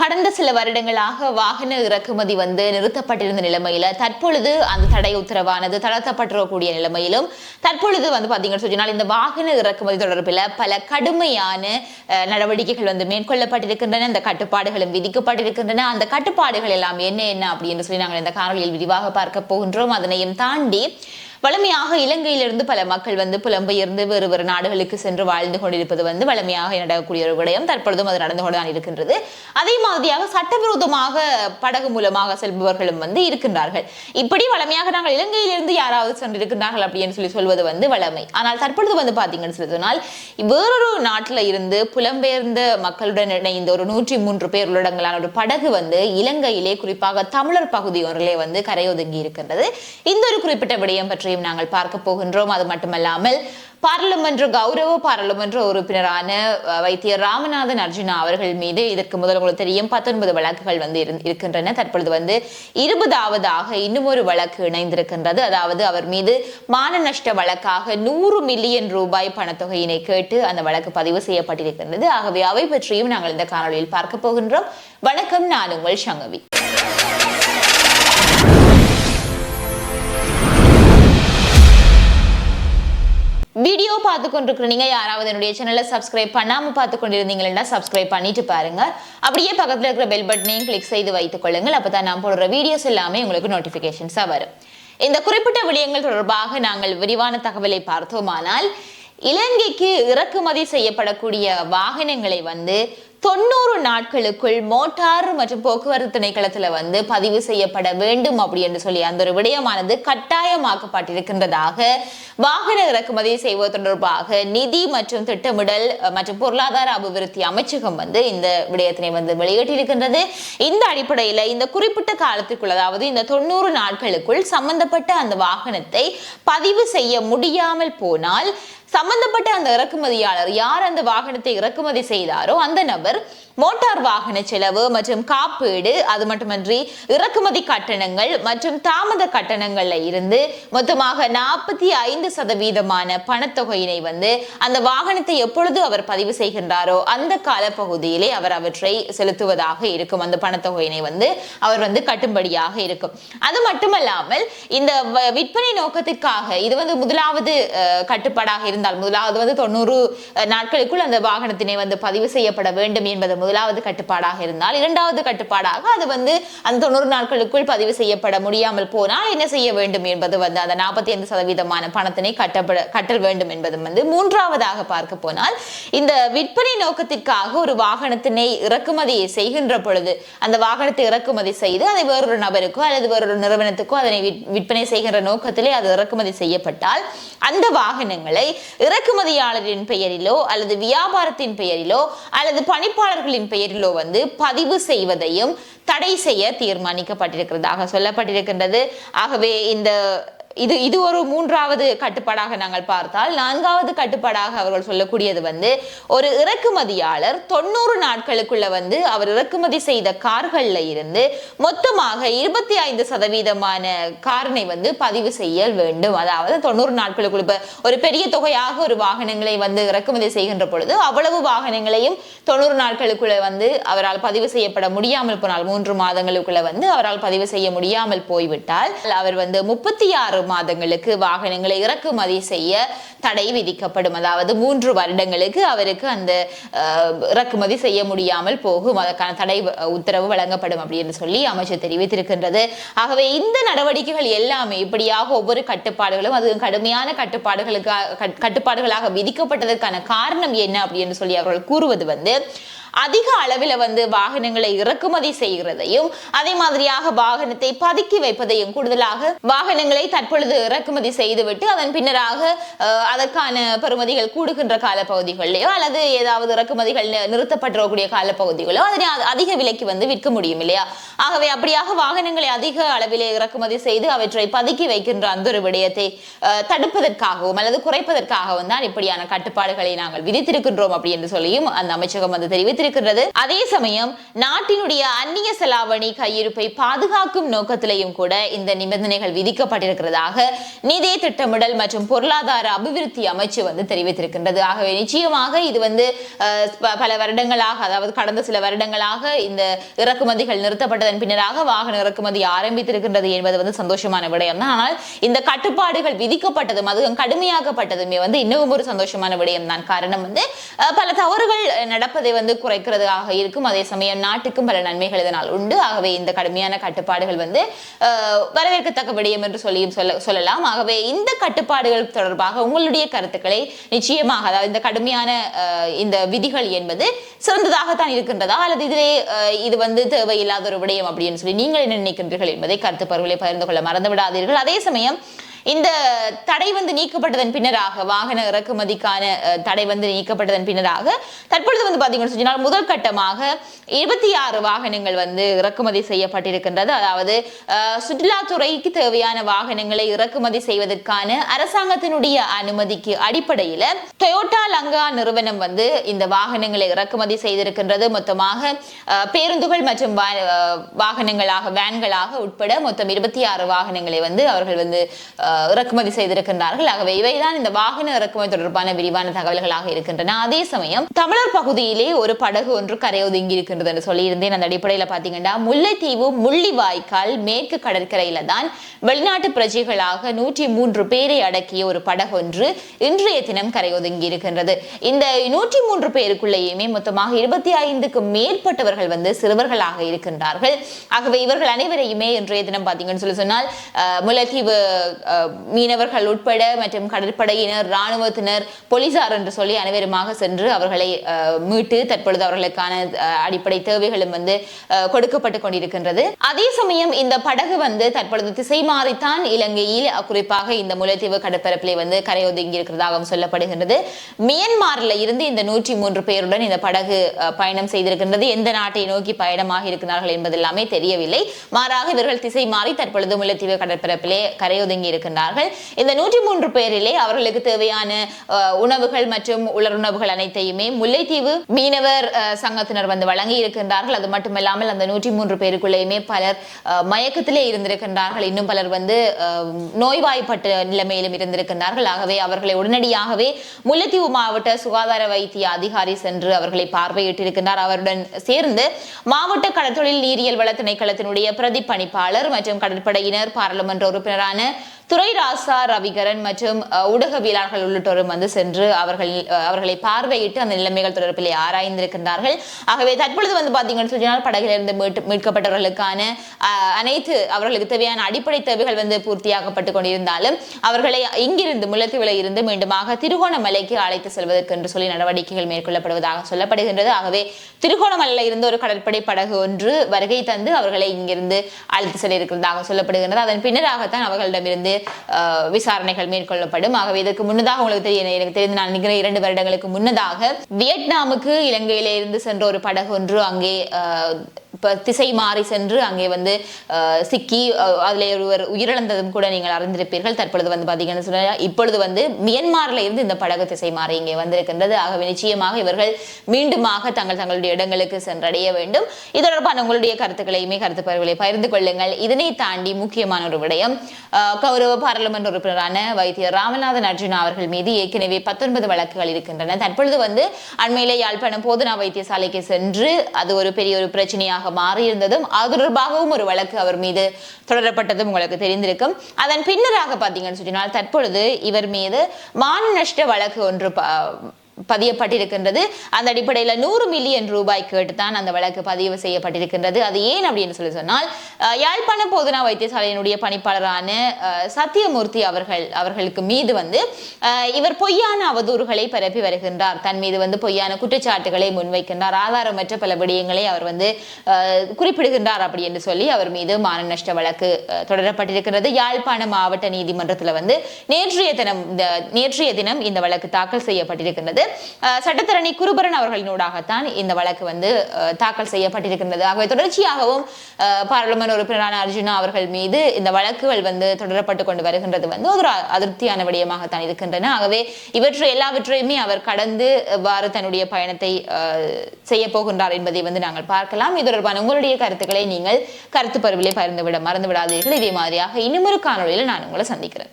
கடந்த சில வருடங்களாக வாகன இறக்குமதி வந்து நிறுத்தப்பட்டிருந்த நிலைமையில தற்பொழுது அந்த தடை உத்தரவானது தளர்த்தப்பட்டிருக்கக்கூடிய நிலைமையிலும் தற்பொழுது வந்து பார்த்தீங்கன்னு சொன்னால் இந்த வாகன இறக்குமதி தொடர்பில் பல கடுமையான நடவடிக்கைகள் வந்து மேற்கொள்ளப்பட்டிருக்கின்றன. இந்த கட்டுப்பாடுகளும் விதிக்கப்பட்டிருக்கின்றன. அந்த கட்டுப்பாடுகள் எல்லாம் என்ன என்ன அப்படின்னு சொல்லி நாங்கள் இந்த காணொலியில் விரிவாக பார்க்க போகின்றோம். அதனையும் தாண்டி வளமையாக இலங்கையிலிருந்து பல மக்கள் வந்து புலம்பெயர்ந்து வேறு வேறு நாடுகளுக்கு சென்று வாழ்ந்து கொண்டிருப்பது வந்து வளமையாக நடக்கக்கூடிய ஒரு விடயம். தற்பொழுதும் அது நடந்து கொண்டுதான் இருக்கின்றது. அதே மாதிரியாக சட்டவிரோதமாக படகு மூலமாக செல்பவர்களும் வந்து இருக்கின்றார்கள். இப்படி வளமையாக நாங்கள் இலங்கையிலிருந்து யாராவது சென்றிருக்கின்றார்கள் அப்படின்னு சொல்லி சொல்வது வந்து வளமை. ஆனால் தற்பொழுது வந்து பாத்தீங்கன்னு சொல்லி சொன்னால் வேறொரு நாட்டில் இருந்து புலம்பெயர்ந்த மக்களுடன் இணைந்த ஒரு நூற்றி மூன்று பேர் உள்ளடங்களான ஒரு படகு வந்து இலங்கையிலே குறிப்பாக தமிழர் பகுதி ஒன்றிலே வந்து கரையொதுங்கி இருக்கின்றது. இந்த ஒரு குறிப்பிட்ட விடயம் பற்றி பற்றியும் நாங்கள் பார்க்க போகின்றோம். அது மட்டுமல்லாமல் பாராளுமன்ற கௌரவ பாராளுமன்ற உறுப்பினரான வைத்திய வைத்தியர் ராமநாதன் அர்ஜுனா அவர்கள் மீது இதற்கு முதல் உங்களுக்கு தெரியும் பத்தொன்பது வழக்குகள் வந்து இருக்கின்றன. தற்பொழுது வந்து இருபதாவதாக இன்னும் ஒரு வழக்கு இணைந்திருக்கின்றது. அதாவது அவர் மீது மான நஷ்ட வழக்காக நூறு மில்லியன் ரூபாய் பணத்தொகையினை கேட்டு அந்த வழக்கு பதிவு செய்யப்பட்டிருக்கின்றது. ஆகவே அவை பற்றியும் நாங்கள் இந்த காணொலியில் பார்க்க போகின்றோம். வணக்கம் நான் உங்கள் சங்கவி. வீடியோ பார்த்து கொண்டிருக்கிற நீங்க யாராவது என்னுடைய சேனலை சப்ஸ்கிரைப் பண்ணாம பார்த்து கொண்டிருந்தீங்கன்னா சப்ஸ்கிரைப் பண்ணிட்டு பாருங்க. அப்படியே பக்கத்துல இருக்கிற பெல் பட்டனையும் கிளிக் செய்து வைத்துக் கொள்ளுங்கள். அப்பதான் நான் போடுற வீடியோஸ் எல்லாமே உங்களுக்கு நோட்டிபிகேஷன்ஸா வரும். இந்த குறிப்பிட்ட விடயங்கள் தொடர்பாக நாங்கள் விரிவான தகவலை பார்த்தோமானால் இலங்கைக்கு இறக்குமதி செய்யப்படக்கூடிய வாகனங்களை வந்து தொண்ணூறு நாட்களுக்குள் மோட்டார் மற்றும் போக்குவரத்து திணைக்களத்தில் வந்து பதிவு செய்யப்பட வேண்டும் அப்படி என்று சொல்லி அந்த ஒரு விடயமானது கட்டாயமாக்கப்பட்டிருக்கின்றதாக வாகன இறக்குமதி செய்வது தொடர்பாக நிதி மற்றும் திட்டமிடல் மற்றும் பொருளாதார அபிவிருத்தி அமைச்சகம் வந்து இந்த விடயத்தினை வந்து வெளியிட்டிருக்கின்றது. இந்த அடிப்படையில் இந்த குறிப்பிட்ட காலத்திற்குள் அதாவது இந்த தொண்ணூறு நாட்களுக்குள் சம்பந்தப்பட்ட அந்த வாகனத்தை பதிவு செய்ய முடியாமல் போனால் சம்பந்தப்பட்ட அந்த இறக்குமதியாளர் யார் அந்த வாகனத்தை இறக்குமதி செய்தாரோ அந்த நபர் ver மோட்டார் வாகன செலவு மற்றும் காப்பீடு அது மட்டுமன்றி இறக்குமதி கட்டணங்கள் மற்றும் தாமத கட்டணங்கள்ல இருந்து மொத்தமாக நாற்பத்தி ஐந்து சதவீதமான பணத்தொகையினை வந்து அந்த வாகனத்தை எப்பொழுது அவர் பதிவு செய்கின்றாரோ அந்த காலப்பகுதியிலே அவர் அவற்றை செலுத்துவதாக இருக்கும். அந்த பணத்தொகையினை வந்து அவர் வந்து கட்டும்படியாக இருக்கும். அது மட்டுமல்லாமல் இந்த வ- விற்பனை நோக்கத்திற்காக இது வந்து முதலாவது கட்டுப்பாடாக இருந்தால் முதலாவது வந்து தொண்ணூறு நாட்களுக்குள் அந்த வாகனத்தினை வந்து பதிவு செய்யப்பட வேண்டும் என்பது முதலாவது கட்டுப்பாடாக இருந்தால் இரண்டாவது கட்டுப்பாடாக அது வந்து அந்த தொண்ணூறு நாட்களுக்குள் பதிவு செய்யப்பட முடியாமல் போனால் என்ன செய்ய வேண்டும் என்பது வந்து அந்த நாற்பத்தி ஐந்து சதவீதமான பணத்தினை கட்டப்பட கட்டல் வேண்டும் என்பது வந்து மூன்றாவதாக பார்க்க போனால் இந்த விற்பனை நோக்கத்திற்காக ஒரு வாகனத்தினை இறக்குமதி செய்கின்ற பொழுது அந்த வாகனத்தை இறக்குமதி செய்து அதை வேறொரு நபருக்கோ அல்லது வேறொரு நிறுவனத்துக்கோ அதனை விற்பனை செய்கின்ற நோக்கத்திலே அது இறக்குமதி செய்யப்பட்டால் அந்த வாகனங்களை இறக்குமதியாளரின் பெயரிலோ அல்லது வியாபாரத்தின் பெயரிலோ அல்லது பணிப்பாளர்களின் பெயரிலோ வந்து பதிவு செய்வதையும் தடை செய்ய தீர்மானிக்கப்பட்டிருக்கிறதாக சொல்லப்பட்டிருக்கின்றது. ஆகவே இந்த இது இது ஒரு மூன்றாவது கட்டுப்பாடாக நாங்கள் பார்த்தால் நான்காவது கட்டுப்பாடாக அவர்கள் சொல்லக்கூடியது வந்து ஒரு இறக்குமதியாளர் தொண்ணூறு நாட்களுக்குள்ள வந்து அவர் இறக்குமதி செய்த கார்களில் இருந்து மொத்தமாக இருபத்தி ஐந்து சதவீதமான காரனை வந்து பதிவு செய்ய வேண்டும். அதாவது தொண்ணூறு நாட்களுக்குள்ள இப்போ ஒரு பெரிய தொகையாக ஒரு வாகனங்களை வந்து இறக்குமதி செய்கின்ற பொழுது அவ்வளவு வாகனங்களையும் தொண்ணூறு நாட்களுக்குள்ள வந்து அவரால் பதிவு செய்யப்பட முடியாமல் போனால் மூன்று மாதங்களுக்குள்ள வந்து அவரால் பதிவு செய்ய முடியாமல் போய்விட்டால் அவர் வந்து முப்பத்தி ஆறு மாதங்களுக்கு வாகனங்களை இறக்குமதி செய்ய தடை விதிக்கப்படும். அதாவது மூன்று வருடங்களுக்கு அவருக்கு அந்த இறக்குமதி செய்ய முடியாமல் போகும். அதற்கான தடை உத்தரவு வழங்கப்படும் அப்படின்னு சொல்லி அமைச்சர் தெரிவித்திருக்கின்றது. ஆகவே இந்த நடவடிக்கைகள் எல்லாமே இப்படியாக ஒவ்வொரு கட்டுப்பாடுகளும் அது கடுமையான கட்டுப்பாடுகளுக்கு கட்- கட்டுப்பாடுகளாக விதிக்கப்பட்டதற்கான காரணம் என்ன அப்படின்னு சொல்லி அவர்கள் கூறுவது வந்து அதிக அளவில் வந்து வாகனங்களை இறக்குமதி செய்கிறதையும் அதே மாதிரியாக வாகனத்தை பதுக்கி வைப்பதையும் கூடுதலாக வாகனங்களை தற்பொழுது இறக்குமதி செய்துவிட்டு அதன் பின்னராக அதற்கான பெறுமதிகள் கூடுகின்ற காலப்பகுதிகளிலேயோ அல்லது ஏதாவது இறக்குமதிகள் நிறுத்தப்பட்டிருக்கக்கூடிய காலப்பகுதிகளோ அதனை அதிக விலைக்கு வந்து விற்க முடியும் இல்லையா? ஆகவே அப்படியாக வாகனங்களை அதிக அளவிலே இறக்குமதி செய்து அவற்றை பதுக்கி வைக்கின்ற அந்த ஒரு விடயத்தை அஹ், தடுப்பதற்காகவும் அல்லது குறைப்பதற்காகவும் தான் இப்படியான கட்டுப்பாடுகளை நாங்கள் விதித்திருக்கின்றோம் அப்படி என்று சொல்லியும் அந்த அமைச்சகம் வந்து தெரிவித்து தெரிவித்திருக்கிறது அதே சமயம் நாட்டினுடைய அந்நிய செலாவணி கையிருப்பை பாதுகாக்கும் நோக்கத்திலையும் கூட இந்த நிபந்தனைகள் விதிக்கப்பட்டிருக்கிறதாக நிதி திட்டமிடல் மற்றும் பொருளாதார அபிவிருத்தி அமைச்சு வந்து தெரிவித்திருக்கின்றது. ஆகவே நிச்சயமாக இது வந்து பல வருடங்களாக அதாவது கடந்த சில வருடங்களாக இந்த இறக்குமதிகள் நிறுத்தப்பட்டதன் பின்னராக வாகன இறக்குமதி ஆரம்பித்திருக்கின்றது என்பது வந்து சந்தோஷமான விடயம் தான் ஆனால் இந்த கட்டுப்பாடுகள் விதிக்கப்பட்டதும் அதுவும் கடுமையாக்கப்பட்டதுமே வந்து இன்னும் ஒரு சந்தோஷமான விடயம் தான் காரணம் வந்து பல தவறுகள் நடப்பதை வந்து குறைக்கிறதாக இருக்கும். அதே சமயம் நாட்டுக்கும் பல நன்மைகள் இதனால் உண்டு. ஆகவே இந்த கடுமையான கட்டுப்பாடுகள் வந்து வரவேற்கத்தக்க விடயம் என்று சொல்லியும் சொல்ல சொல்லலாம். ஆகவே இந்த கட்டுப்பாடுகள் தொடர்பாக உங்களுடைய கருத்துக்களை நிச்சயமாக அதாவது இந்த கடுமையான இந்த விதிகள் என்பது சிறந்ததாகத்தான் இருக்கின்றதா? அல்லது இதிலே இது வந்து தேவையில்லாத ஒரு விடயம் அப்படின்னு சொல்லி நீங்கள் என்ன நினைக்கின்றீர்கள் என்பதை கருத்து பருவலை பகிர்ந்து கொள்ள மறந்து விடாதீர்கள் அதே சமயம் இந்த தடை வந்து நீக்கப்பட்டதன் பின்னராக வாகன இறக்குமதிக்கான தடை வந்து நீக்கப்பட்டதன் பின்னராக தற்பொழுது வந்து பார்த்தீங்கன்னா சொன்னால் முதல் கட்டமாக இருபத்தி ஆறு வாகனங்கள் வந்து இறக்குமதி செய்யப்பட்டிருக்கின்றது. அதாவது சுற்றுலாத்துறைக்கு தேவையான வாகனங்களை இறக்குமதி செய்வதற்கான அரசாங்கத்தினுடைய அனுமதிக்கு அடிப்படையில டொயோட்டா லங்கா நிறுவனம் வந்து இந்த வாகனங்களை இறக்குமதி செய்திருக்கின்றது. மொத்தமாக பேருந்துகள் மற்றும் வாகனங்களாக வேன்களாக உட்பட மொத்தம் இருபத்தி ஆறு வாகனங்களை வந்து அவர்கள் வந்து இறக்குமதி செய்திருக்கின்றார்கள். ஆகவே இவைதான் இந்த வாகன இறக்குமதி தொடர்பான விரிவான தகவல்களாக இருக்கின்றன. அதே சமயம் தமிழர் பகுதியிலே ஒரு படகு ஒன்று கரையொதுங்கி இருக்கின்றது என்று சொல்லியிருந்தேன். அந்த அடிப்படையில் பார்த்தீங்கன்னா முல்லைத்தீவு முள்ளிவாய்க்கால் மேற்கு கடற்கரையில தான் வெளிநாட்டு பிரஜைகளாக நூற்றி மூன்று பேரை அடக்கிய ஒரு படகு ஒன்று இன்றைய தினம் கரையொதுங்கி இருக்கின்றது இந்த நூற்றி மூன்று பேருக்குள்ளேயுமே மொத்தமாக இருபத்தி ஐந்துக்கு மேற்பட்டவர்கள் வந்து சிறுவர்களாக இருக்கின்றார்கள். ஆகவே இவர்கள் அனைவரையுமே இன்றைய தினம் பார்த்தீங்கன்னு சொல்லி சொன்னால் அஹ், முல்லைத்தீவு மீனவர்கள் உட்பட மற்றும் கடற்படையினர் இராணுவத்தினர் போலீசார் என்று சொல்லி அனைவருமாக சென்று அவர்களை மீட்டு தற்பொழுது அவர்களுக்கான அடிப்படை தேவைகளும் வந்து கொடுக்கப்பட்டு கொண்டிருக்கின்றது. அதே சமயம் இந்த படகு வந்து தற்பொழுது திசை மாறித்தான் இலங்கையில் குறிப்பாக இந்த முல்லைத்தீவு கடற்பரப்பிலே வந்து கரையொதுங்கி இருக்கிறதாகவும் சொல்லப்படுகின்றது. மியன் மியன்மார்ல இருந்து இந்த நூற்றி மூன்று பேருடன் இந்த படகு பயணம் செய்திருக்கின்றது. எந்த நாட்டை நோக்கி பயணமாக இருக்கிறார்கள் என்பது எல்லாமே தெரியவில்லை. மாறாக இவர்கள் திசை மாறி தற்பொழுது முல்லைத்தீவு கடற்பரப்பிலே கரையொதுங்கி இருக்கின்றார்கள். இந்த நூற்றி மூன்று பேரிலே அவர்களுக்கு தேவையான உணவுகள் மற்றும் உலருணவுகள் அனைத்தையுமே முல்லைத்தீவு மீனவர் சங்கத்தினர் வந்து வழங்கி இருக்கின்றார்கள். அது மட்டுமல்லாமல் அந்த நூற்றி மூன்று பேருக்குள்ளேயுமே பலர் மயக்கத்திலே இருந்திருக்கின்றார்கள். இன்னும் பலர் வந்து நோய்வாய்ப்பட்ட நிலைமையிலும் இருந்திருக்கின்றார்கள். ஆகவே அவர்களை உடனடியாகவே முல்லைத்தீவு மாவட்ட சுகாதார வைத்திய அதிகாரி சென்று அவர்களை பார்வையிட்டிருக்கின்றார். அவருடன் சேர்ந்து மாவட்ட கடற்தொழில் நீரியல் வள திணைக்களத்தினுடைய பிரதி பணிப்பாளர் மற்றும் கடற்படையினர் பாராளுமன்ற உறுப்பினரான துரைராசா ரவிகரன் மற்றும் ஊடகவியலாளர்கள் உள்ளிட்டோரும் வந்து சென்று அவர்கள் அவர்களை பார்வையிட்டு அந்த நிலைமைகள் தொடர்பிலே ஆராய்ந்திருக்கின்றார்கள். ஆகவே தற்பொழுது வந்து பார்த்தீங்கன்னு சொன்னால் படகிலிருந்து மீட்டு மீட்கப்பட்டவர்களுக்கான அனைத்து அவர்களுக்கு தேவையான அடிப்படை தேவைகள் வந்து பூர்த்தியாகப்பட்டு கொண்டிருந்தாலும் அவர்களை இங்கிருந்து முல்லத்தீவில் இருந்து மீண்டுமாக திருகோணமலைக்கு அழைத்து செல்வதற்கு என்று சொல்லி நடவடிக்கைகள் மேற்கொள்ளப்படுவதாக சொல்லப்படுகின்றது. ஆகவே திருகோணமலையில் இருந்து ஒரு கடற்படை படகு ஒன்று வருகை தந்து அவர்களை இங்கிருந்து அழைத்து செல்லியிருக்கிறதாக சொல்லப்படுகின்றது. அதன் பின்னராகத்தான் அவர்களிடமிருந்து விசாரணைகள் மேற்கொள்ளப்படும். ஆகவே இதற்கு முன்னதாக உங்களுக்கு தெரிய எனக்கு தெரிந்து நான் நினைக்கிறேன் இரண்டு வருடங்களுக்கு முன்னதாக வியட்நாமுக்கு இலங்கையில இருந்து சென்ற ஒரு படகு ஒன்று அங்கே இப்போ திசை மாறி சென்று அங்கே வந்து சிக்கி அதில் ஒருவர் உயிரிழந்ததும் கூட நீங்கள் அறிந்திருப்பீர்கள். தற்பொழுது வந்து பார்த்தீங்கன்னு சொன்னால் இப்பொழுது வந்து மியன்மாரில் இருந்து இந்த படகு திசை மாறி இங்கே வந்திருக்கின்றது. ஆகவே நிச்சயமாக இவர்கள் மீண்டுமாக தங்கள் தங்களுடைய இடங்களுக்கு சென்றடைய வேண்டும். இது தொடர்பான உங்களுடைய கருத்துக்களையுமே கருத்து பகிர்வுகளை பகிர்ந்து கொள்ளுங்கள். இதனை தாண்டி முக்கியமான ஒரு விடயம் கௌரவ பாராளுமன்ற உறுப்பினரான வைத்தியர் ராமநாதன் அர்ஜுனா அவர்கள் மீது ஏற்கனவே பத்தொன்பது வழக்குகள் இருக்கின்றன. தற்பொழுது வந்து அண்மையிலே யாழ்ப்பாணம் போதனா வைத்தியசாலைக்கு சென்று அது ஒரு பெரிய ஒரு பிரச்சனையாக மாறியிருந்ததும் அது தொடர்பாகவும் ஒரு வழக்கு அவர் மீது தொடரப்பட்டதும் உங்களுக்கு தெரிந்திருக்கும். அதன் பின்னராக பார்த்தீங்கன்னு சொன்னால் தற்பொழுது இவர் மீது மான நஷ்ட வழக்கு ஒன்று பதியப்பட்டிருக்கின்றது. அந்த அடிப்படையில் நூறு மில்லியன் ரூபாய் கேட்டுத்தான் அந்த வழக்கு பதிவு செய்யப்பட்டிருக்கின்றது. அது ஏன் அப்படின்னு சொல்லி சொன்னால் யாழ்ப்பாண போதனா வைத்தியசாலையினுடைய பணிப்பாளரான சத்தியமூர்த்தி அவர்கள் அவர்களுக்கு மீது வந்து இவர் பொய்யான அவதூறுகளை பரப்பி வருகின்றார். தன் மீது வந்து பொய்யான குற்றச்சாட்டுகளை முன்வைக்கின்றார். ஆதாரமற்ற பல விடயங்களை அவர் வந்து குறிப்பிடுகின்றார் அப்படி என்று சொல்லி அவர் மீது மான நஷ்ட வழக்கு தொடரப்பட்டிருக்கிறது யாழ்ப்பாண மாவட்ட நீதிமன்றத்தில் வந்து நேற்றைய தினம் இந்த நேற்றைய தினம் இந்த வழக்கு தாக்கல் செய்யப்பட்டிருக்கின்றது. சட்டத்தரணி குருபரன் அவர்களினூடாகத்தான் இந்த வழக்கு வந்து தாக்கல் செய்யப்பட்டிருக்கின்றது. ஆகவே தொடர்ச்சியாகவும் பாராளுமன்ற உறுப்பினரான அர்ஜுனா அவர்கள் மீது இந்த வழக்குகள் வந்து தொடரப்பட்டு கொண்டு வருகின்றது வந்து ஒரு அதிருப்தியான விடயமாகத்தான் இருக்கின்றன. ஆகவே இவற்றை எல்லாவற்றையுமே அவர் கடந்து எவ்வாறு தன்னுடைய பயணத்தை அஹ், செய்ய போகின்றார் என்பதை வந்து நாங்கள் பார்க்கலாம். இது தொடர்பான உங்களுடைய கருத்துக்களை நீங்கள் கருத்து பருவிலே பகிர்ந்து விட மறந்து விடாதீர்கள் இதே மாதிரியாக இன்னும் ஒரு காணொலியில் நான் உங்களை சந்திக்கிறேன்.